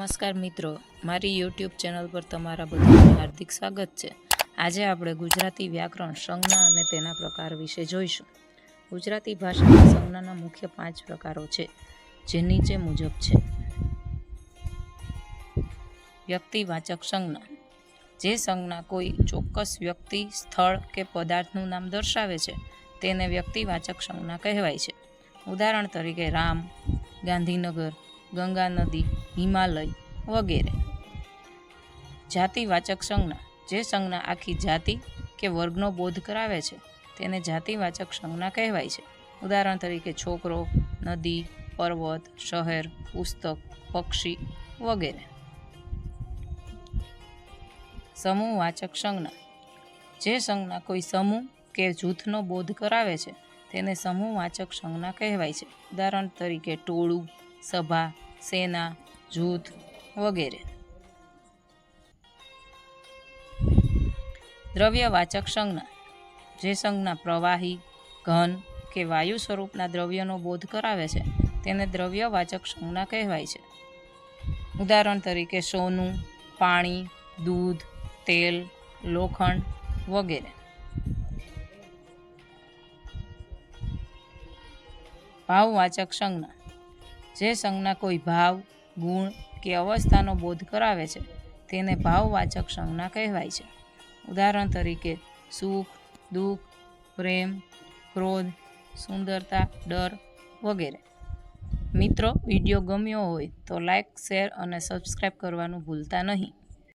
નમસ્કાર મિત્રો, મારી યુટ્યુબ ચેનલ પર તમારા બધાનું હાર્દિક સ્વાગત છે. આજે આપણે ગુજરાતી વ્યાકરણ સંજ્ઞા અને તેના પ્રકાર વિશે જોઈશું. ગુજરાતી ભાષામાં સંજ્ઞાના મુખ્ય પાંચ પ્રકારો છે, જે નીચે મુજબ છે. વ્યક્તિવાચક સંજ્ઞા. જે સંજ્ઞા કોઈ ચોક્કસ વ્યક્તિ, સ્થળ કે પદાર્થનું નામ દર્શાવે છે, તેને વ્યક્તિવાચક સંજ્ઞા કહેવાય છે. ઉદાહરણ તરીકે રામ, ગાંધીનગર, ગંગા નદી હિમાલય વગેરે. જાતિવાચક સંજ્ઞા. જે સંજ્ઞા આખી જાતિ કે વર્ગનો બોધ કરાવે છે, તેને જાતિવાચક સંજ્ઞા કહેવાય છે. ઉદાહરણ તરીકે છોકરો, નદી, પર્વત, શહેર, પુસ્તક, પક્ષી વગેરે. સમૂહવાચક સંજ્ઞા. જે સંજ્ઞા કોઈ સમૂહ કે જૂથનો બોધ કરાવે છે, તેને સમૂહવાચક સંજ્ઞા કહેવાય છે. ઉદાહરણ તરીકે ટોળું, સભા, સેના જૂથ વગેરે. દ્રવ્યવાચક સંજ્ઞા. જે સંજ્ઞા પ્રવાહી, ઘન કે વાયુ સ્વરૂપના દ્રવ્યનો બોધ કરાવે છે, તેને દ્રવ્યવાચક સંજ્ઞા કહેવાય છે. ઉદાહરણ તરીકે સોનું, પાણી, દૂધ, તેલ, લોખંડ વગેરે. ભાવવાચક સંજ્ઞા. જે સંજ્ઞા કોઈ ભાવ ગુણ કે અવસ્થાનો બોધ કરાવે છે, તેને ભાવવાચક સંજ્ઞા કહેવાય છે. ઉદાહરણ તરીકે, સુખ, દુઃખ, પ્રેમ, ક્રોધ, સુંદરતા, ડર વગેરે. મિત્રો, વીડિયો ગમ્યો હોય તો લાઈક, શેર અને સબસ્ક્રાઈબ કરવાનું ભૂલતા નહીં.